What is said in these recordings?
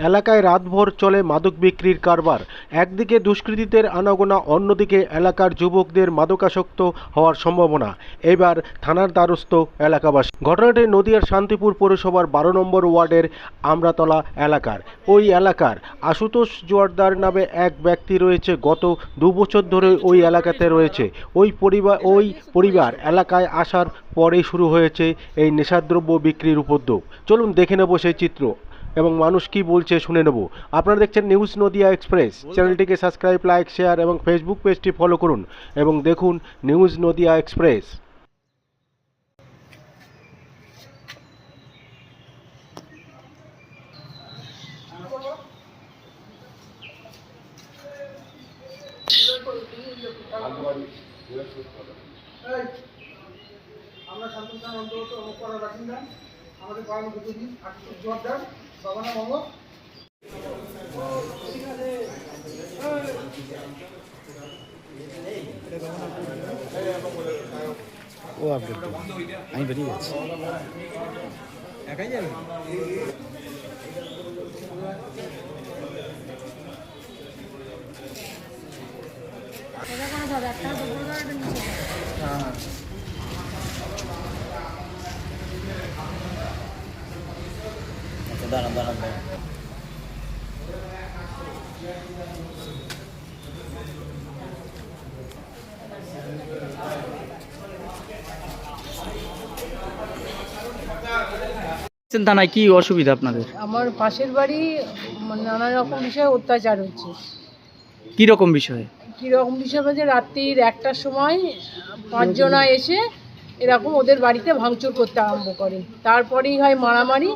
এলাকায় রাতভর চলে মাদক বিক্রির কারবার। একদিকে দুষ্কৃতীদের আনাগোনা, অন্যদিকে এলাকার যুবকদের মাদকাসক্ত হওয়ার সম্ভাবনা। এবার থানার দ্বারস্থ এলাকাবাসী। ঘটনাটি নদিয়ার শান্তিপুর পৌরসভার বারো নম্বর ওয়ার্ডের আমরাতলা এলাকার। ওই এলাকার আশুতোষ জোয়ারদার নামে এক ব্যক্তি রয়েছে। গত দু বছর ধরে ওই এলাকাতে রয়েছে। ওই পরিবার ওই পরিবার এলাকায় আসার পরেই শুরু হয়েছে এই নেশাদ্রব্য বিক্রির উপদ্রব। চলুন দেখে নেব সেই চিত্র। এবং মানুষ কি বলছে শুনে নেব। আপনারা দেখছেন নিউজ নদিয়া এক্সপ্রেস। চ্যানেলটিকে সাবস্ক্রাইব লাইক শেয়ার এবং ফেসবুক পেজটি ফলো করুন এবং দেখুন নিউজ নদিয়া এক্সপ্রেস। আমরা শান্তন খান অন্তর্গত পাড়ার বাসিন্দা আমাদের পাড়ার দুদিন আশুতোষ জোয়ারদার বাবা নাম অমর ও আপডেট। আমি বেরিয়ে যাচ্ছি। আচ্ছা দাঁড়ান দাঁড়ান দাঁড়ান। থানায় কি অসুবিধা আপনাদের? আমার পাশের বাড়ি মানে নানা রকম বিষয়ে অত্যাচার হচ্ছে। কি রকম বিষয়ে? কীরকম বিষয় বলছে রাত্রির একটার সময় পাঁচজনা এসে এরকম ওদের বাড়িতে ভাঙচুর করতে আরম্ভ করে তারপরেই হয় মারামারি।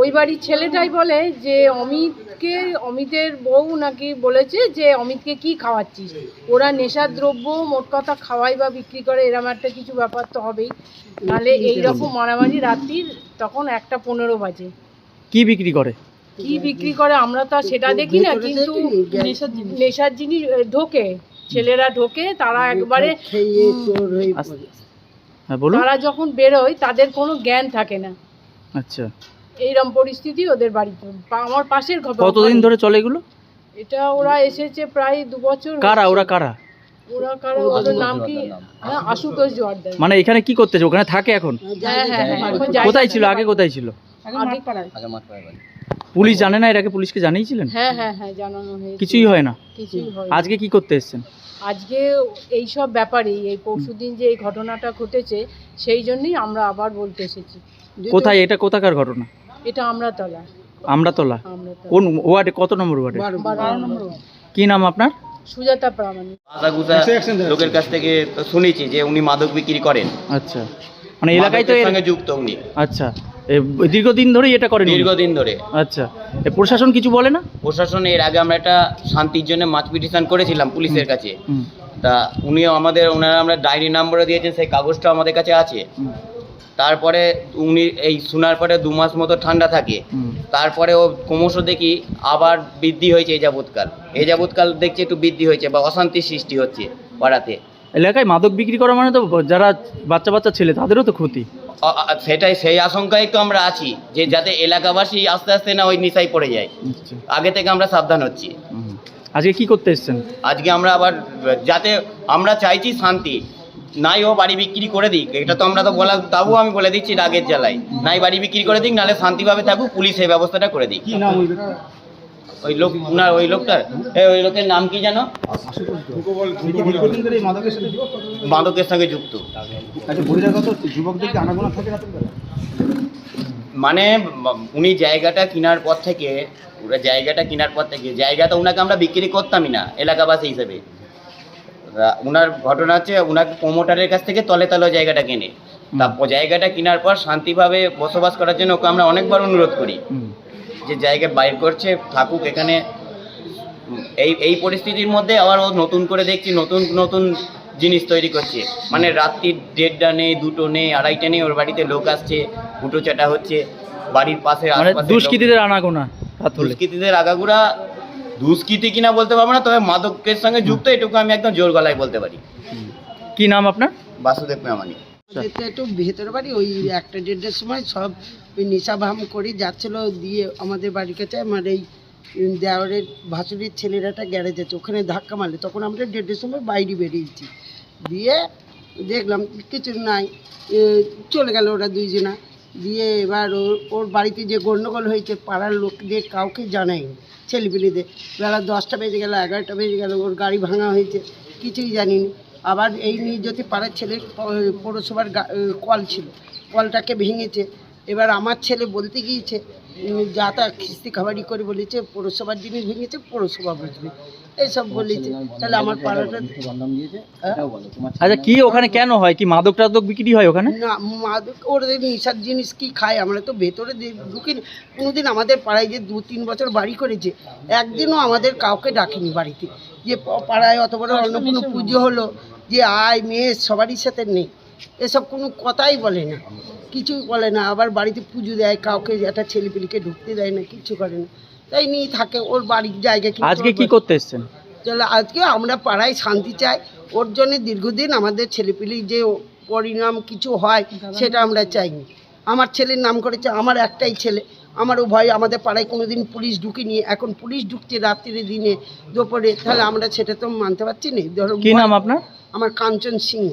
ওই বাড়ির ছেলেটাই বলে যে অমিতকে অমিতের বউ নাকি বলেছে যে অমিতকে কি খাওয়াচ্ছিস? ওরা নেশার দ্রব্য মোট কথা খাওয়াই বা বিক্রি করে এরম একটা কিছু ব্যাপার তো হবেই। নাহলে এইরকম মারামারি রাত্রির তখন একটা পনেরো বাজে। কি বিক্রি করে? কি বিক্রি করে আমরা তো আর সেটা দেখি না কিন্তু নেশার জিনিস। ঢোকে। ছেলেরা ঢোকে তারা একবারে তারা যখন বেরোয় তাদের কোনো জ্ঞান থাকে না। আচ্ছা। এইরকম পরিস্থিতি ওদের বাড়িতে। আমার পাশের ঘর কতদিন ধরে চলে এগুলো? এটা ওরা এসেছে প্রায় দু বছর কারা? ওরা কারা? ওরা কারও? ওদের নাম কি? হ্যাঁ আশুতোষ জোয়ারদার। মানে এখানে কি করতেছে ওখানে থাকে এখন? হ্যাঁ হ্যাঁ হ্যাঁ এখন জায়গা কোথায় ছিল? আগে কোথায় ছিল? আগে- পুলিশ জানে না এর আগে পুলিশকে জানিয়েছিলেন? হ্যাঁ হ্যাঁ হ্যাঁ জানানো হয়েছে। কিছুই হয় না। কিছুই হয় আজকে কি করতে এসেছেন? আজকে এই সব ব্যাপারেই এই পরশুদিন যে এই ঘটনাটা ঘটেছে সেই জন্যই আমরা আবার বলতে এসেছি। কোথায়? এটা কোথাকার ঘটনা? এটা আমরাতলা। আমরাতলা? কোন ওয়ার্ডে? কত নম্বর ওয়ার্ডে? বারো নম্বর। কি নাম আপনার? সুজাতা প্রামাণিক। আশাগুসা লোকের কাছ থেকে তো শুনেছি যে উনি মাদক বিক্রি করেন। আচ্ছা। মানে এলাকায় তো এর- সঙ্গে যুক্ত উনি। আচ্ছা। দীর্ঘদিন ধরেই এটা করেন উনি? দীর্ঘদিন ধরে। আচ্ছা। এ প্রশাসন কিছু বলে না? প্রশাসন এর আগে আমরা একটা শান্তির জন্য মাছ পিটিশন করেছিলাম পুলিশের কাছে। হুম, তা উনিও আমাদের ওনারা আমরা ডায়েরি নাম্বারও দিয়েছেন সেই কাগজটা আমাদের কাছে আছে। হুম, তারপরে উনি এই শোনার পরে দু মাস মতো ঠান্ডা থাকে। হুম। তারপরে ও ক্রমশ দেখি আবার বৃদ্ধি হয়েছে এই যাবৎকাল। এই যাবৎকাল দেখছি একটু বৃদ্ধি হয়েছে বা অশান্তির সৃষ্টি হচ্ছে পাড়াতে। এলাকায় মাদক বিক্রি করা মানে তো যারা বাচ্চা বাচ্চা ছেলে তাদেরও তো ক্ষতি। সেটাই সেই আশঙ্কায় তো আমরা আছি যে যাতে এলাকাবাসী আস্তে আস্তে না ওই নিশায় পড়ে যায়। আচ্ছা। আগে থেকে আমরা সাবধান হচ্ছি। আজকে কি করতে এসেছেন? আজকে আমরা আবার যাতে আমরা চাইছি শান্তি নাই ও বাড়ি বিক্রি করে দিক এটা তো আমরা তো বলা তাও আমি বলে দিচ্ছি রাগের জ্বালায়। নাই বাড়ি বিক্রি করে দিক নাহলে শান্তিভাবে থাকুক পুলিশ এই ব্যবস্থাটা করে দিক। ওই লোক না ওই লোকটার এ, ওই লোকের নাম কি জানো মাদকের সঙ্গে যুক্ত। মানে উনি জায়গাটা কেনার পর থেকে ওরা জায়গাটা কেনার পর থেকে জায়গাটা ওনাকে আমরা বিক্রি করতামই না এলাকাবাসী হিসেবে। ওনার ঘটনা হচ্ছে ওনাকে প্রমোটারের কাছ থেকে তলে তলে জায়গাটা কেনে। তারপর জায়গাটা কেনার পর শান্তিভাবে বসবাস করার জন্য ওকে আমরা অনেকবার অনুরোধ করি। যে জায়গা বাইর করছে থাকুক এখানে। এই এই পরিস্থিতির মধ্যে আবার ও নতুন করে দেখছি নতুন নতুন জিনিস তৈরি করছে। মানে রাত্রির দেড়টা নেই দুটো নেই আড়াইটা নেই ওর বাড়িতে লোক আসছে উটো চাটা হচ্ছে বাড়ির পাশে মানে দুষ্কৃতীদের আনাগোনা দুষ্কৃতীদের আগাগুড়া দুষ্কৃতি কিনা বলতে পারব না তবে মাদকের সঙ্গে যুক্ত এটুকু আমি একদম জোর গলায় বলতে পারি। কি নাম আপনার? বাসুদেব মেমানি। আমাদের তো একটু ভেতর বাড়ি ওই একটা দেড়টার সময় সব ওই নেশা ভাম করে যাচ্ছিল দিয়ে আমাদের বাড়ির কাছে আমার এই উম, দেওরের ভাসুরির ছেলেরা একটা গ্যারেজ আছে ওখানে ধাক্কা মারলে। তখন আমরা দেড়টার সময় বাইরে বেরিয়েছি। দিয়ে দেখলাম কিছু নাই চলে গেল ওরা দুইজনা। দিয়ে এবার ওর ওর বাড়িতে যে গণ্ডগোল হয়েছে পাড়ার লোকদের কাউকে জানায়নি ছেলেপিলেদের। বেলা দশটা বেজে গেল এগারোটা বেজে গেল ওর গাড়ি ভাঙা হয়েছে কিছুই জানিনি আবার এই নিয়ে যদি পাড়ার ছেলের প- পৌরসভার কল ছিল কলটাকে ভেঙেছে। এবার আমার ছেলে বলতে গিয়েছে যা তা খিস্তি খাবারি করে বলেছে পৌরসভার জিনিস ভেঙেছে পৌরসভা বুঝবে। এইসব বলেছে। তাহলে আমার পাড়াটা হ্যাঁ? আচ্ছা কি ওখানে কেন হয়? কি মাদক টাদক বিক্রি হয় ওখানে? না মাদক ওদের নেশার জিনিস কি খায়? আমরা তো ভেতরে ঢুকিনি কোনোদিন আমাদের পাড়ায় যে দু তিন বছর বাড়ি করেছে একদিনও আমাদের কাউকে ডাকেনি বাড়িতে। যে পাড়ায় অত বড় অন্নপূর্ণ পুজো হলো যে আয় মেয়ে সবারই সাথে নেই। এসব কোনো কথাই বলে না। কিছুই বলে না। আবার বাড়িতে পুজো দেয় কাউকে একটা ছেলেপিলিকে ঢুকতে দেয় না কিছু করে না। তাই নিয়ে থাকে ওর বাড়ির জায়গা আজকে কি করতে এসছেন? তাহলে আজকে আমরা পাড়ায় শান্তি চাই। ওর জন্য দীর্ঘদিন আমাদের ছেলেপিলির যে পরিণাম কিছু হয় সেটা আমরা চাইনি। আমার ছেলের নাম করেছে আমার একটাই ছেলে। আমারও ভয় আমাদের পাড়ায় কোনোদিন পুলিশ ঢুকিনি। এখন পুলিশ ঢুকছে রাত্রিরে দিনে দুপুরে। তাহলে আমরা সেটা তো মানতে পারছি না। ধরো কি নাম আপনার? আমার কাঞ্চন সিংহ